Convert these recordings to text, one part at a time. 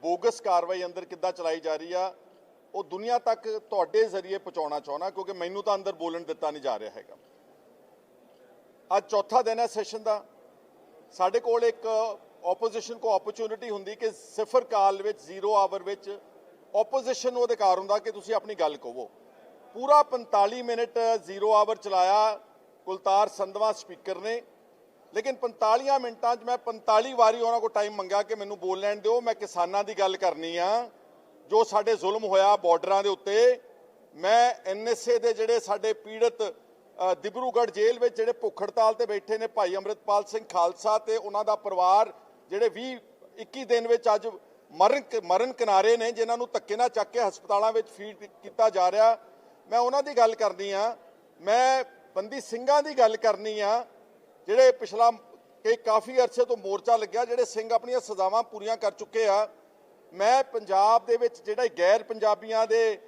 Bogus ਕਾਰਵਾਈ ਅੰਦਰ ਕਿੱਦਾਂ ਚਲਾਈ ਜਾ ਰਹੀ ਆ, ਉਹ ਦੁਨੀਆ ਤੱਕ ਤੁਹਾਡੇ ਜ਼ਰੀਏ ਪਹੁੰਚਾਉਣਾ ਚਾਹੁੰਦਾ, ਕਿਉਂਕਿ ਮੈਨੂੰ ਤਾਂ ਅੰਦਰ ਬੋਲਣ ਦਿੱਤਾ ਨਹੀਂ ਜਾ ਰਿਹਾ ਹੈਗਾ। ਅੱਜ ਚੌਥਾ ਦਿਨ ਹੈ ਸੈਸ਼ਨ ਦਾ। ਸਾਡੇ ਕੋਲ ਇੱਕ ਆਪੋਜੀਸ਼ਨ ਕੋ ਓਪਰਚ्युनिटी ਹੁੰਦੀ ਕਿ ਸਿਫਰ ਕਾਲ ਵਿੱਚ ਜ਼ੀਰੋ ਆਵਰ ਵਿੱਚ ਆਪੋਜੀਸ਼ਨ ਨੂੰ ਅਧਿਕਾਰ ਹੁੰਦਾ ਕਿ ਤੁਸੀਂ ਆਪਣੀ ਗੱਲ ਕਹੋ। ਪੂਰਾ 45 ਮਿੰਟ ਜ਼ੀਰੋ ਆਵਰ ਚਲਾਇਆ ਕੁਲਤਾਰ ਸੰਧਵਾ ਸਪੀਕਰ ਨੇ। ਲੇਕਿਨ 45 ਮਿੰਟਾਂ 'ਚ ਮੈਂ 45 ਵਾਰੀ ਉਹਨਾਂ ਕੋਲ ਟਾਈਮ ਮੰਗਿਆ ਕਿ ਮੈਨੂੰ ਬੋਲ ਲੈਣ ਦਿਓ ਮੈਂ ਕਿਸਾਨਾਂ ਦੀ ਗੱਲ ਕਰਨੀ ਆ। ਜੋ ਸਾਡੇ ਜ਼ੁਲਮ ਹੋਇਆ ਬਾਰਡਰਾਂ ਦੇ ਉੱਤੇ ਮੈਂ ਐਨਐਸਏ ਦੇ ਜਿਹੜੇ ਸਾਡੇ ਪੀੜਤ ਅ, ਦਿਬਰੂਗੜ੍ਹ ਜੇਲ੍ਹ ਵਿੱਚ ਜਿਹੜੇ ਭੁੱਖ ਹੜਤਾਲ ਤੇ ਬੈਠੇ ਨੇ ਭਾਈ ਅੰਮ੍ਰਿਤਪਾਲ ਸਿੰਘ ਖਾਲਸਾ ਤੇ ਉਹਨਾਂ ਦਾ ਪਰਿਵਾਰ ਜਿਹੜੇ 20 21 ਦਿਨ ਵਿੱਚ ਅੱਜ ਮਰਨ ਮਰਨ ਕਿਨਾਰੇ ਨੇ ਜਿਨ੍ਹਾਂ ਨੂੰ ਧੱਕੇ ਨਾਲ ਚੱਕ ਕੇ ਹਸਪਤਾਲਾਂ ਵਿੱਚ ਫੀਡ ਕੀਤਾ ਜਾ ਰਿਹਾ। ਮੈਂ ਉਹਨਾਂ ਦੀ ਗੱਲ ਕਰਨੀ ਆ। ਮੈਂ ਬੰਦੀ ਸਿੰਘਾਂ ਦੀ ਗੱਲ ਕਰਨੀ ਆ। ਜਿਹੜੇ ਪਿਛਲਾ ਕਈ ਕਾਫੀ ਅਰਸੇ ਤੋਂ ਮੋਰਚਾ ਲੱਗਿਆ, ਜਿਹੜੇ ਸਿੰਘ ਆਪਣੀਆਂ ਸਜ਼ਾਵਾਂ ਪੂਰੀਆਂ ਕਰ ਚੁੱਕੇ ਆ। ਮੈਂ ਪੰਜਾਬ ਦੇ ਵਿੱਚ ਜਿਹੜਾ ਗੈਰ ਪੰਜਾਬੀਆਂ ਦੇ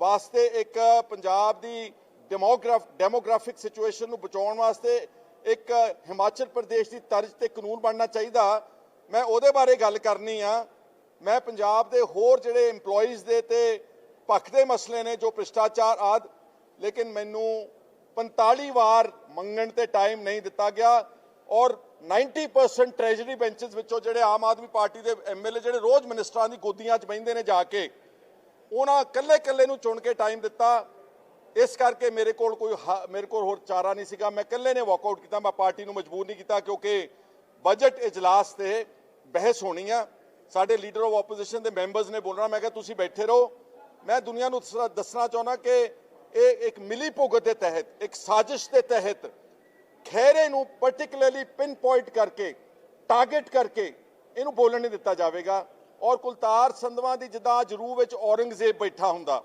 ਵਾਸਤੇ ਇੱਕ ਪੰਜਾਬ ਦੀ ਡੈਮੋਗ੍ਰਾਫ ਡੈਮੋਗ੍ਰਾਫਿਕ ਸਿਚੁਏਸ਼ਨ ਨੂੰ ਬਚਾਉਣ ਵਾਸਤੇ ਇੱਕ ਹਿਮਾਚਲ ਪ੍ਰਦੇਸ਼ ਦੀ ਤਰਜ਼ ਤੇ ਕਾਨੂੰਨ ਬਣਨਾ ਚਾਹੀਦਾ। ਮੈਂ ਉਹਦੇ ਬਾਰੇ ਗੱਲ ਕਰਨੀ ਆ। ਮੈਂ ਪੰਜਾਬ ਦੇ ਹੋਰ ਜਿਹੜੇ EMPLOYEES ਦੇ ਤੇ ਪੱਖ ਦੇ ਮਸਲੇ ਨੇ ਜੋ ਭ੍ਰਿਸ਼ਟਾਚਾਰ ਆਦ, ਲੇਕਿਨ ਮੈਨੂੰ 45 ਵਾਰ ਮੰਗਣ ਤੇ ਟਾਈਮ ਨਹੀਂ ਦਿੱਤਾ ਗਿਆ ਔਰ 90% ਟ੍ਰੈਜਰੀ ਬੈਂਚਸ ਵਿੱਚੋਂ ਜਿਹੜੇ ਆਮ ਆਦਮੀ ਪਾਰਟੀ ਦੇ ਐਮਐਲਏ ਜਿਹੜੇ ਰੋਜ਼ ਮਿਨਿਸਟਰਾਂ ਦੀ ਗੋਦੀਆਂ 'ਚ ਬੈਠਦੇ ਨੇ ਜਾ ਕੇ, ਉਹਨਾਂ ਕੱਲੇ ਕੱਲੇ ਨੂੰ ਚੁਣ ਕੇ ਟਾਈਮ ਦਿੱਤਾ। ਇਸ ਕਰਕੇ ਮੇਰੇ ਕੋਲ ਕੋਈ ਹ- ਮੇਰੇ ਕੋਲ ਹੋਰ ਚਾਰਾ ਨਹੀਂ ਸੀਗਾ। ਮੈਂ ਇਕੱਲੇ ਨੇ ਵਾਕਆਊਟ ਕੀਤਾ। ਮੈਂ ਪਾਰਟੀ ਨੂੰ ਮਜਬੂਰ ਨਹੀਂ ਕੀਤਾ ਕਿਉਂਕਿ ਬਜਟ ਇਜਲਾਸ ਤੇ ਬਹਿਸ ਹੋਣੀ ਆ। ਸਾਡੇ ਲੀਡਰ ਆਫ ਆਪੋਜੀਸ਼ਨ ਦੇ ਮੈਂਬਰਸ ਨੇ ਬੋਲਣਾ। ਮੈਂ ਕਿਹਾ, ਤੁਸੀਂ ਬੈਠੇ ਰਹੋ। ਮੈਂ ਦੁਨੀਆ ਨੂੰ ਦੱਸਣਾ- ਦੱਸਣਾ ਚਾਹੁੰਦਾ ਕਿ ਇਹ ਇੱਕ ਮਿਲੀ ਭੁਗਤ ਦੇ ਤਹਿਤ, ਇੱਕ ਸਾਜ਼ਿਸ਼ ਦੇ ਤਹਿਤ ਖਹਿਰੇ ਨੂੰ ਪਾਰਟਿਕੂਲਰਲੀ ਪਿਨ ਪੁਆਇੰਟ ਕਰਕੇ ਟਾਰਗੇਟ ਕਰਕੇ ਇਹਨੂੰ ਬੋਲਣ ਨਹੀਂ ਦਿੱਤਾ ਜਾਵੇਗਾ। ਔਰ ਕੁਲਤਾਰ ਸੰਧਵਾ ਦੀ ਜਿੱਦਾਂ ਅੱਜ ਰੂਹ ਵਿੱਚ ਔਰੰਗਜ਼ੇਬ ਬੈਠਾ ਹੁੰਦਾ,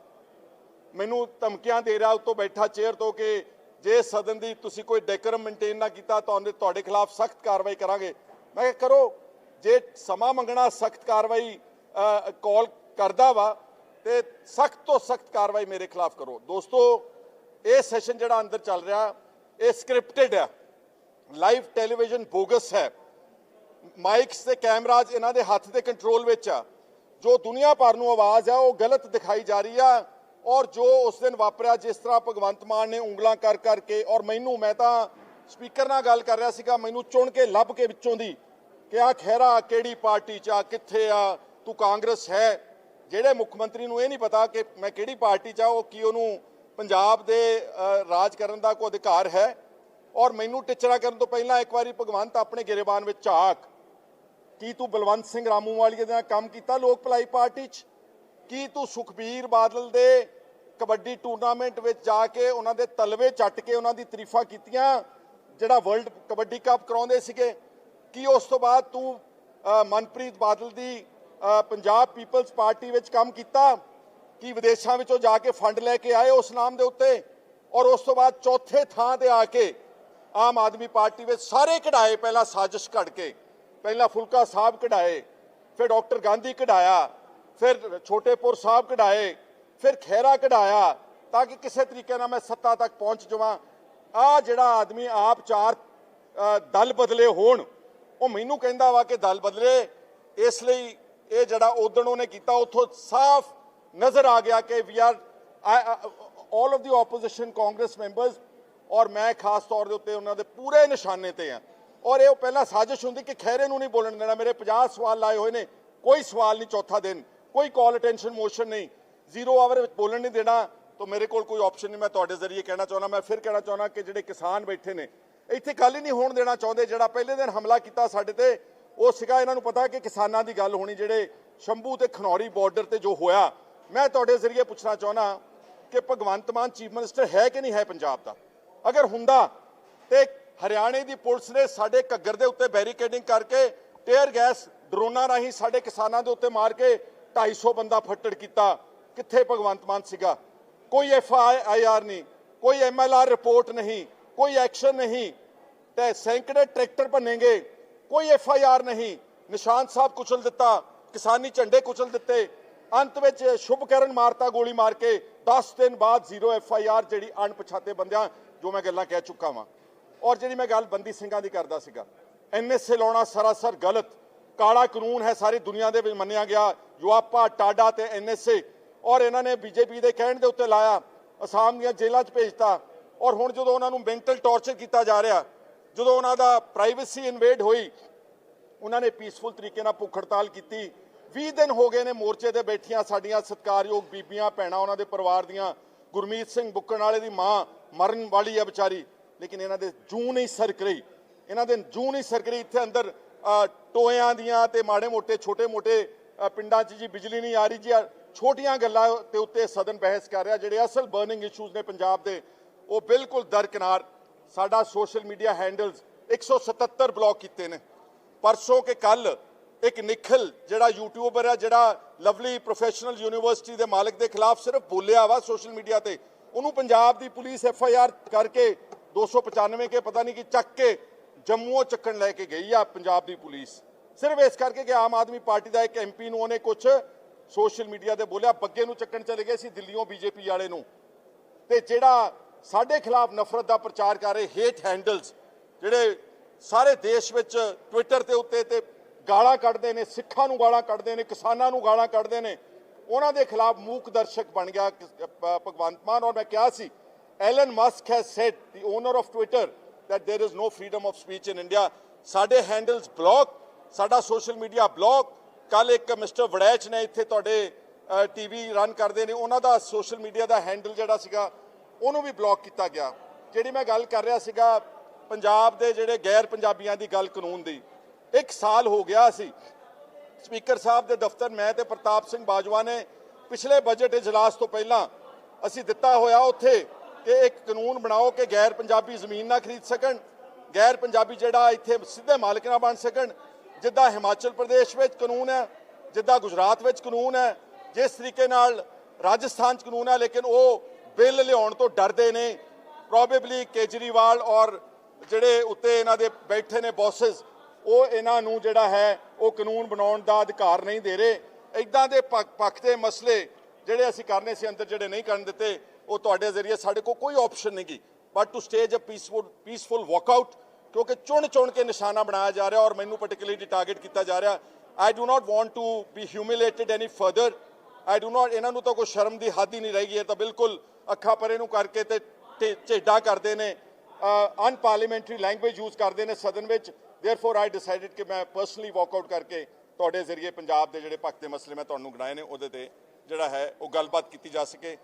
ਮੈਨੂੰ ਧਮਕੀਆਂ ਦੇ ਰਿਹਾ, ਉੱਤੋਂ ਬੈਠਾ ਚੇਅਰ ਤੋਂ ਕਿ ਜੇ ਸਦਨ ਦੀ ਤੁਸੀਂ ਕੋਈ ਡੈਕਰਮ ਮੇਨਟੇਨ ਨਾ ਕੀਤਾ, ਤਾਂ ਉਹਨੇ ਤੁਹਾਡੇ ਖਿਲਾਫ ਸਖਤ ਕਾਰਵਾਈ ਕਰਾਂਗੇ। ਮੈਂ ਕਿਹਾ, ਕਰੋ, ਜੇ ਸਮਾਂ ਮੰਗਣਾ, ਸਖਤ ਕਾਰਵਾਈ ਕਾਲ ਕਰਦਾ ਵਾ ਤੇ ਸਖਤ ਤੋਂ ਸਖਤ ਕਾਰਵਾਈ ਮੇਰੇ ਖਿਲਾਫ ਕਰੋ। ਦੋਸਤੋ, ਇਹ ਸੈਸ਼ਨ ਜਿਹੜਾ ਅੰਦਰ ਚੱਲ ਰਿਹਾ, ਇਹ ਸਕ੍ਰਿਪਟਡ ਹੈ। ਲਾਈਵ ਟੈਲੀਵਿਜ਼ਨ ਬੋਗਸ ਹੈ। ਮਾਈਕਸ ਤੇ ਕੈਮਰਾਜ਼ ਇਹਨਾਂ ਦੇ ਹੱਥ ਦੇ ਕੰਟਰੋਲ ਵਿੱਚ ਆ। ਜੋ ਦੁਨੀਆ ਭਰ ਨੂੰ ਆਵਾਜ਼ ਆ, ਉਹ ਗਲਤ ਦਿਖਾਈ ਜਾ ਰਹੀ ਆ ਔਰ ਜੋ ਉਸ ਦਿਨ ਵਾਪਰਿਆ, ਜਿਸ ਤਰ੍ਹਾਂ ਭਗਵੰਤ ਮਾਨ ਨੇ ਉਂਗਲਾਂ ਕਰ ਕਰਕੇ ਔਰ ਮੈਨੂੰ, ਮੈਂ ਤਾਂ ਸਪੀਕਰ ਨਾਲ ਗੱਲ ਕਰ ਰਿਹਾ ਸੀਗਾ, ਮੈਨੂੰ ਚੁਣ ਕੇ ਲੱਭ ਕੇ ਵਿੱਚੋਂ ਦੀ ਕਿ ਆ ਖਹਿਰਾ ਕਿਹੜੀ ਪਾਰਟੀ ਚ ਆ, ਕਿੱਥੇ ਆ, ਤੂੰ ਕਾਂਗਰਸ ਹੈ ਜਿਹੜੇ ਮੁੱਖ ਮੰਤਰੀ ਨੂੰ ਇਹ ਨਹੀਂ ਪਤਾ ਕਿ ਮੈਂ ਕਿਹੜੀ ਪਾਰਟੀ ਚ ਆ, ਉਹ ਕੀ ਉਹਨੂੰ ਪੰਜਾਬ ਦੇ ਰਾਜ ਕਰਨ ਦਾ ਕੋਈ ਅਧਿਕਾਰ ਹੈ? ਔਰ ਮੈਨੂੰ ਟਿਚਰਾ ਕਰਨ ਤੋਂ ਪਹਿਲਾਂ ਇੱਕ ਵਾਰੀ ਭਗਵੰਤ ਆਪਣੇ ਗਿਰਬਾਨ ਵਿੱਚ ਝਾਕ, ਕੀ ਤੂੰ ਬਲਵੰਤ ਸਿੰਘ ਰਾਮੂਵਾਲੀਆ ਦੇ ਨਾਲ ਕੰਮ ਕੀਤਾ ਲੋਕ ਭਲਾਈ ਪਾਰਟੀ 'ਚ? ਕੀ ਤੂੰ ਸੁਖਬੀਰ ਬਾਦਲ ਦੇ ਕਬੱਡੀ ਟੂਰਨਾਮੈਂਟ ਵਿੱਚ ਜਾ ਕੇ ਉਹਨਾਂ ਦੇ ਤਲਵੇ ਚੱਟ ਕੇ ਉਹਨਾਂ ਦੀ ਤਾਰੀਫਾਂ ਕੀਤੀਆਂ, ਜਿਹੜਾ ਵਰਲਡ ਕਬੱਡੀ ਕੱਪ ਕਰਾਉਂਦੇ ਸੀਗੇ? ਕੀ ਉਸ ਤੋਂ ਬਾਅਦ ਤੂੰ ਮਨਪ੍ਰੀਤ ਬਾਦਲ ਦੀ ਪੰਜਾਬ ਪੀਪਲਸ ਪਾਰਟੀ ਵਿੱਚ ਕੰਮ ਕੀਤਾ, ਕਿ ਵਿਦੇਸ਼ਾਂ ਵਿੱਚੋਂ ਜਾ ਕੇ ਫੰਡ ਲੈ ਕੇ ਆਏ ਉਸ ਨਾਮ ਦੇ ਉੱਤੇ, ਔਰ ਉਸ ਤੋਂ ਬਾਅਦ ਚੌਥੇ ਥਾਂ ਤੇ ਆ ਕੇ ਆਮ ਆਦਮੀ ਪਾਰਟੀ ਵਿੱਚ ਸਾਰੇ ਕਢਾਏ, ਪਹਿਲਾਂ ਸਾਜ਼ਿਸ਼ ਘੜ ਕੇ, ਪਹਿਲਾਂ ਫੁਲਕਾ ਸਾਹਿਬ ਕਢਾਏ, ਫਿਰ ਡਾਕਟਰ ਗਾਂਧੀ ਕਢਾਇਆ, ਫਿਰ ਛੋਟੇਪੁਰ ਸਾਹਿਬ ਕਢਾਏ, ਫਿਰ ਖਹਿਰਾ ਕਢਾਇਆ, ਤਾਂ ਕਿ ਕਿਸੇ ਤਰੀਕੇ ਨਾਲ ਮੈਂ ਸੱਤਾ ਤੱਕ ਪਹੁੰਚ ਜਾਵਾਂ। ਆ ਜਿਹੜਾ ਆਦਮੀ ਆਪ ਚਾਰ ਦਲ ਬਦਲੇ ਹੋਣ, ਉਹ ਮੈਨੂੰ ਕਹਿੰਦਾ ਵਾ ਕਿ ਦਲ ਬਦਲੇ, ਇਸ ਲਈ ਇਹ ਜਿਹੜਾ ਉਦਣ ਉਹਨੇ ਕੀਤਾ, ਉਥੋਂ ਸਾਫ਼ ਨਜ਼ਰ ਆ ਗਿਆ ਕਿ we are all of the opposition Congress members ਔਰ ਮੈਂ ਖਾਸ ਤੌਰ ਦੇ ਉੱਤੇ ਉਹਨਾਂ ਦੇ ਪੂਰੇ ਨਿਸ਼ਾਨੇ ਤੇ ਆ ਔਰ ਇਹ ਉਹ ਪਹਿਲਾਂ ਸਾਜ਼ਿਸ਼ ਹੁੰਦੀ ਕਿ ਖੈਰੇ ਨੂੰ ਨਹੀਂ ਬੋਲਣ ਦੇਣਾ, ਮੇਰੇ 50 ਸਵਾਲ ਲਾਏ ਹੋਏ ਨੇ, ਕੋਈ ਸਵਾਲ ਨਹੀਂ ਚੌਥਾ ਦਿਨ, ਕੋਈ ਕਾਲ ਅਟੈਂਸ਼ਨ ਮੋਸ਼ਨ ਨਹੀਂ ਜ਼ੀਰੋ ਆਵਰ ਵਿੱਚ ਬੋਲਣ ਨਹੀਂ ਦੇਣਾ, ਤਾਂ ਮੇਰੇ ਕੋਲ ਕੋਈ ਆਪਸ਼ਨ ਨਹੀਂ, ਮੈਂ ਤੁਹਾਡੇ ਜ਼ਰੀਏ ਕਹਿਣਾ ਚਾਹੁੰਦਾ, ਮੈਂ ਫਿਰ ਕਹਿਣਾ ਚਾਹੁੰਦਾ ਕਿ ਜਿਹੜੇ ਕਿਸਾਨ ਬੈਠੇ ਨੇ, ਇੱਥੇ ਗੱਲ ਹੀ ਨਹੀਂ ਹੋਣ ਦੇਣਾ ਚਾਹੁੰਦੇ, ਜਿਹੜਾ ਪਹਿਲੇ ਦਿਨ ਹਮਲਾ ਕੀਤਾ ਸਾਡੇ ਤੇ ਉਹ ਸੀਗਾ, ਇਹਨਾਂ ਨੂੰ ਪਤਾ ਕਿ ਕਿਸਾਨਾਂ ਦੀ ਗੱਲ ਹੋਣੀ, ਜਿਹੜੇ ਸ਼ੰਭੂ ਤੇ ਖਨੌਰੀ ਬਾਰਡਰ ਤੇ ਜੋ ਹੋਇਆ। ਮੈਂ ਤੁਹਾਡੇ ਜ਼ਰੀਏ ਪੁੱਛਣਾ ਚਾਹੁੰਦਾ ਕਿ ਭਗਵੰਤ ਮਾਨ ਚੀਫ ਮਿਨਿਸਟਰ ਹੈ ਕਿ ਨਹੀਂ ਹੈ ਪੰਜਾਬ ਦਾ? ਅਗਰ ਹੁੰਦਾ ਤੇ ਹਰਿਆਣੇ ਦੀ ਪੁਲਿਸ ਨੇ ਸਾਡੇ ਘੱਗਰ ਦੇ ਉੱਤੇ ਬੈਰੀਕੇਡਿੰਗ ਕਰਕੇ ਟੇਅਰ ਗੈਸ ਡਰੋਨਾਂ ਰਾਹੀਂ ਸਾਡੇ ਕਿਸਾਨਾਂ ਦੇ ਉੱਤੇ ਮਾਰ ਕੇ 250 ਬੰਦਾ ਫੱਟੜ ਕੀਤਾ। ਕਿੱਥੇ ਭਗਵੰਤ ਮਾਨ ਸੀਗਾ? ਕੋਈ ਐਫ ਆਈ ਆਰ ਨਹੀਂ, ਕੋਈ ਐਮ ਐਲ ਆਰ ਰਿਪੋਰਟ ਨਹੀਂ, ਕੋਈ ਐਕਸ਼ਨ ਨਹੀਂ। ਤੇ ਸੈਂਕੜੇ ਟਰੈਕਟਰ ਭੰਨੇਗੇ। ਕੋਈ ਐਫ ਆਈ ਆਰ ਨਹੀਂ। ਨਿਸ਼ਾਨ ਸਾਹਿਬ ਕੁਚਲ ਦਿੱਤਾ, ਕਿਸਾਨੀ ਝੰਡੇ ਕੁਚਲ ਦਿੱਤੇ। ਅੰਤ ਵਿੱਚ ਸ਼ੁਭਕਰਨ ਮਾਰਤਾ ਗੋਲੀ ਮਾਰ ਕੇ 10 ਦਿਨ ਬਾਅਦ ਜ਼ੀਰੋ ਐਫ ਆਈ ਆਰ ਜਿਹੜੀ ਅਣਪਛਾਤੇ ਬੰਦਿਆਂ, ਜੋ ਮੈਂ ਗੱਲਾਂ ਕਹਿ ਚੁੱਕਾ ਵਾਂ। ਔਰ ਜਿਹੜੀ ਮੈਂ ਗੱਲ ਬੰਦੀ ਸਿੰਘਾਂ ਦੀ ਕਰਦਾ ਸੀਗਾ ਐਨਐਸਏ ਲਾਉਣਾ ਸਰਾਸਰ ਗਲਤ। ਕਾਲਾ ਕਾਨੂੰਨ ਹੈ, ਸਾਰੀ ਦੁਨੀਆ ਦੇ ਵਿੱਚ ਮੰਨਿਆ ਗਿਆ। ਯੁਆਪਾ ਟਾਡਾ ਤੇ ਐਨਐਸਏ ਔਰ ਇਹਨਾਂ ਨੇ ਬੀਜੇਪੀ ਦੇ ਕਹਿਣ ਦੇ ਉੱਤੇ ਲਾਇਆ, ਅਸਾਮ ਦੀਆਂ ਜੇਲ੍ਹਾਂ 'ਚ ਭੇਜਤਾ। ਔਰ ਹੁਣ ਜਦੋਂ ਉਹਨਾਂ ਨੂੰ ਮੈਂਟਲ ਟੌਰਚਰ ਕੀਤਾ ਜਾ ਰਿਹਾ ਜਦੋਂ ਉਹਨਾਂ ਦਾ ਪ੍ਰਾਈਵੇਸੀ ਇਨਵੇਡ ਹੋਈ ਉਹਨਾਂ ਨੇ ਪੀਸਫੁਲ ਤਰੀਕੇ ਨਾਲ ਭੁੱਖ ਹੜਤਾਲ ਕੀਤੀ। 20 ਦਿਨ ਹੋ ਗਏ ਨੇ ਮੋਰਚੇ ਤੇ ਬੈਠੀਆਂ ਸਾਡੀਆਂ ਸਤਿਕਾਰਯੋਗ ਬੀਬੀਆਂ ਭੈਣਾਂ ਉਹਨਾਂ ਦੇ ਪਰਿਵਾਰ ਦੀਆਂ। ਗੁਰਮੀਤ ਸਿੰਘ ਬੁੱਕਣ ਵਾਲੇ ਦੀ ਮਾਂ ਮਰਨ ਵਾਲੀ ਹੈ ਵਿਚਾਰੀ ਲੇਕਿਨ ਇਹਨਾਂ ਦੇ ਜੂੰ ਨਹੀਂ ਸਰਕ ਰਹੀ ਇਹਨਾਂ ਦੇ ਜੂ ਨਹੀਂ ਸਰਕ ਰਹੀ ਇੱਥੇ ਅੰਦਰ ਅ, ਟੋਇਆਂ ਦੀਆਂ ਤੇ ਮਾੜੇ ਮੋਟੇ ਛੋਟੇ ਮੋਟੇ ਪਿੰਡਾਂ 'ਚ ਜੀ ਬਿਜਲੀ ਨਹੀਂ ਆ ਰਹੀ ਜੀ। ਛੋਟੀਆਂ ਗੱਲਾਂ ਤੇ ਉੱਤੇ ਸਦਨ ਬਹਿਸ ਕਰ ਰਿਹਾ ਜਿਹੜੇ ਅਸਲ ਬਰਨਿੰਗ ਇਸ਼ੂਜ਼ ਨੇ ਪੰਜਾਬ ਦੇ ਉਹ ਬਿਲਕੁਲ ਦਰਕਿਨਾਰ। ਸਾਡਾ ਸੋਸ਼ਲ ਮੀਡੀਆ ਹੈਂਡਲਸ 177 ਬਲੌਕ ਕੀਤੇ ਨੇ। ਪਰਸੋਂ ਕੇ ਕੱਲ ਇੱਕ ਨਿਖਲ ਜਿਹੜਾ ਯੂਟਿਊਬਰ ਹੈ ਜਿਹੜਾ ਲਵਲੀ ਪ੍ਰੋਫੈਸ਼ਨਲ ਯੂਨੀਵਰਸਿਟੀ ਦੇ ਮਾਲਕ ਦੇ ਖਿਲਾਫ ਸਿਰਫ ਬੋਲਿਆ ਵਾ ਸੋਸ਼ਲ ਮੀਡੀਆ ਤੇ, ਉਹਨੂੰ ਪੰਜਾਬ ਦੀ ਪੁਲਿਸ ਐਫ ਆਈ ਆਰ ਕਰਕੇ 295 ਕੇ ਪਤਾ ਨਹੀਂ ਕਿ ਚੱਕ ਕੇ ਜੰਮੂੋਂ ਚੱਕਣ ਲੈ ਕੇ ਗਈ ਆ ਪੰਜਾਬ ਦੀ ਪੁਲਿਸ। ਸਿਰਫ ਇਸ ਕਰਕੇ ਕਿ ਆਮ ਆਦਮੀ ਪਾਰਟੀ ਦਾ ਇੱਕ ਐਮਪੀ ਨੂੰ ਉਹਨੇ ਕੁਝ ਸੋਸ਼ਲ ਮੀਡੀਆ ਤੇ ਬੋਲਿਆ, ਬੱਗੇ ਨੂੰ ਚੱਕਣ ਚਲੇ ਗਏ ਸੀ ਦਿੱਲੀੋਂ ਬੀਜੇਪੀ ਵਾਲੇ ਨੂੰ। ਤੇ ਜਿਹੜਾ ਸਾਡੇ ਖਿਲਾਫ ਨਫ਼ਰਤ ਦਾ ਪ੍ਰਚਾਰ ਕਰ ਰਹੇ ਹੇਟ ਹੈਂਡਲਸ ਜਿਹੜੇ ਸਾਰੇ ਦੇਸ਼ ਵਿੱਚ ਟਵਿੱਟਰ ਤੇ ਉੱਤੇ ਤੇ ਗਾਲਾਂ ਕੱਢਦੇ ਨੇ, ਸਿੱਖਾਂ ਨੂੰ ਗਾਲਾਂ ਕੱਢਦੇ ਨੇ, ਕਿਸਾਨਾਂ ਨੂੰ ਗਾਲਾਂ ਕੱਢਦੇ ਨੇ, ਉਹਨਾਂ ਦੇ ਖਿਲਾਫ ਮੂਕ ਦਰਸ਼ਕ ਬਣ ਗਿਆ ਭਗਵੰਤ ਮਾਨ। ਔਰ ਮੈਂ ਕਿਹਾ ਸੀ Elon Musk has said the owner of Twitter that there is no freedom of speech in India. ਸਾਡੇ ਹੈਂਡਲਸ ਬਲੌਕ ਸਾਡਾ ਸੋਸ਼ਲ ਮੀਡੀਆ ਬਲੌਕ ਕੱਲ ਇੱਕ ਮਿਸਟਰ ਵੜੈਚ ਨੇ ਇੱਥੇ ਤੁਹਾਡੇ ਟੀਵੀ ਰਨ ਕਰਦੇ ਨੇ। ਉਹਨਾਂ ਦਾ ਸੋਸ਼ਲ ਮੀਡੀਆ ਦਾ ਹੈਂਡਲ ਜਿਹੜਾ ਸੀਗਾ ਉਹਨੂੰ ਵੀ ਬਲੌਕ ਕੀਤਾ ਗਿਆ। ਜਿਹੜੀ ਮੈਂ ਗੱਲ ਕਰ ਰਿਹਾ ਸੀਗਾ, ਪੰਜਾਬ ਦੇ ਜਿਹੜੇ ਗੈਰ ਪੰਜਾਬੀਆਂ ਦੀ ਗੱਲ ਕਾਨੂੰਨ ਦੀ, ਇੱਕ ਸਾਲ ਹੋ ਗਿਆ ਸੀ। ਸਪੀਕਰ ਸਾਹਿਬ ਦੇ ਦਫ਼ਤਰ, ਮੈਂ ਤੇ ਪ੍ਰਤਾਪ ਸਿੰਘ ਬਾਜਵਾ ਨੇ ਪਿਛਲੇ ਬਜਟ ਇਜਲਾਸ ਤੋਂ ਪਹਿਲਾਂ ਅਸੀਂ ਦਿੱਤਾ ਹੋਇਆ ਉੱਥੇ ਕਿ ਇੱਕ ਕਾਨੂੰਨ ਬਣਾਓ ਕਿ ਗੈਰ ਪੰਜਾਬੀ ਜ਼ਮੀਨ ਨਾ ਖਰੀਦ ਸਕਣ, ਗੈਰ ਪੰਜਾਬੀ ਜਿਹੜਾ ਇੱਥੇ ਸਿੱਧੇ ਮਾਲਕ ਨਾ ਬਣ ਸਕਣ, ਜਿੱਦਾਂ ਹਿਮਾਚਲ ਪ੍ਰਦੇਸ਼ ਵਿੱਚ ਕਾਨੂੰਨ ਹੈ, ਜਿੱਦਾਂ ਗੁਜਰਾਤ ਵਿੱਚ ਕਾਨੂੰਨ ਹੈ, ਜਿਸ ਤਰੀਕੇ ਨਾਲ ਰਾਜਸਥਾਨ 'ਚ ਕਾਨੂੰਨ ਹੈ, ਲੇਕਿਨ ਉਹ ਬਿੱਲ ਲਿਆਉਣ ਤੋਂ ਡਰਦੇ ਨੇ। ਪ੍ਰੋਬੇਬਲੀ ਕੇਜਰੀਵਾਲ ਔਰ ਜਿਹੜੇ ਉੱਤੇ ਇਹਨਾਂ ਦੇ ਬੈਠੇ ਨੇ ਬੌਸਸ, ਉਹ ਇਹਨਾਂ ਨੂੰ ਜਿਹੜਾ ਹੈ, ਉਹ ਕਾਨੂੰਨ ਬਣਾਉਣ ਦਾ ਅਧਿਕਾਰ ਨਹੀਂ ਦੇ ਰਹੇ। ਇਦਾਂ ਦੇ ਪੱਖ ਪੱਖ ਦੇ ਮਸਲੇ ਜਿਹੜੇ ਅਸੀਂ ਕਰਨੇ ਸੀ, ਅੰਦਰ ਜਿਹੜੇ ਨਹੀਂ ਕਰਨ ਦਿੱਤੇ, ਉਹ ਤੁਹਾਡੇ ਜ਼ਰੀਏ ਸਾਡੇ ਕੋਲ ਕੋਈ ਆਪਸ਼ਨ ਨਹੀਂ ਗੀ। But to stage a peaceful peaceful walkout ਕਿਉਂਕਿ ਚੁਣ ਚੁਣ ਕੇ ਨਿਸ਼ਾਨਾ ਬਣਾਇਆ ਜਾ ਰਿਹਾ ਔਰ ਮੈਨੂੰ ਪਾਰਟਿਕੂਲਰਲੀ ਟਾਰਗੇਟ ਕੀਤਾ ਜਾ ਰਿਹਾ। I do not want to be humiliated any further I do not ਇਹਨਾਂ ਨੂੰ ਤਾਂ ਕੋਈ ਸ਼ਰਮ ਦੀ ਹੱਦ ਹੀ ਨਹੀਂ ਰਹੀ ਹੈ ਤਾਂ ਬਿਲਕੁਲ ਅੱਖਾਂ ਪਰੇ ਨੂੰ ਕਰਕੇ ਤੇ ਝੇਡਾ ਕਰਦੇ ਨੇ ਅਨਪਾਰਲੀਮੈਂਟਰੀ ਲੈਂਗੁਏਜ ਯੂਜ਼ ਕਰਦੇ ਨੇ ਸਦਨ ਵਿੱਚ। ਥੈਰਫੋਰ ਆਈ ਡਿਸਾਈਡਡ ਕਿ ਮੈਂ ਪਰਸਨਲੀ ਵਾਕ ਆਊਟ ਕਰਕੇ ਤੁਹਾਡੇ ਜ਼ਰੀਏ ਪੰਜਾਬ ਦੇ ਜਿਹੜੇ ਪੱਖ ਦੇ ਮਸਲੇ ਮੈਂ ਤੁਹਾਨੂੰ ਗਿਣਾਏ ਨੇ, ਉਹਦੇ ਤੇ ਜਿਹੜਾ ਹੈ ਉਹ ਗੱਲਬਾਤ ਕੀਤੀ ਜਾ ਸਕੇ।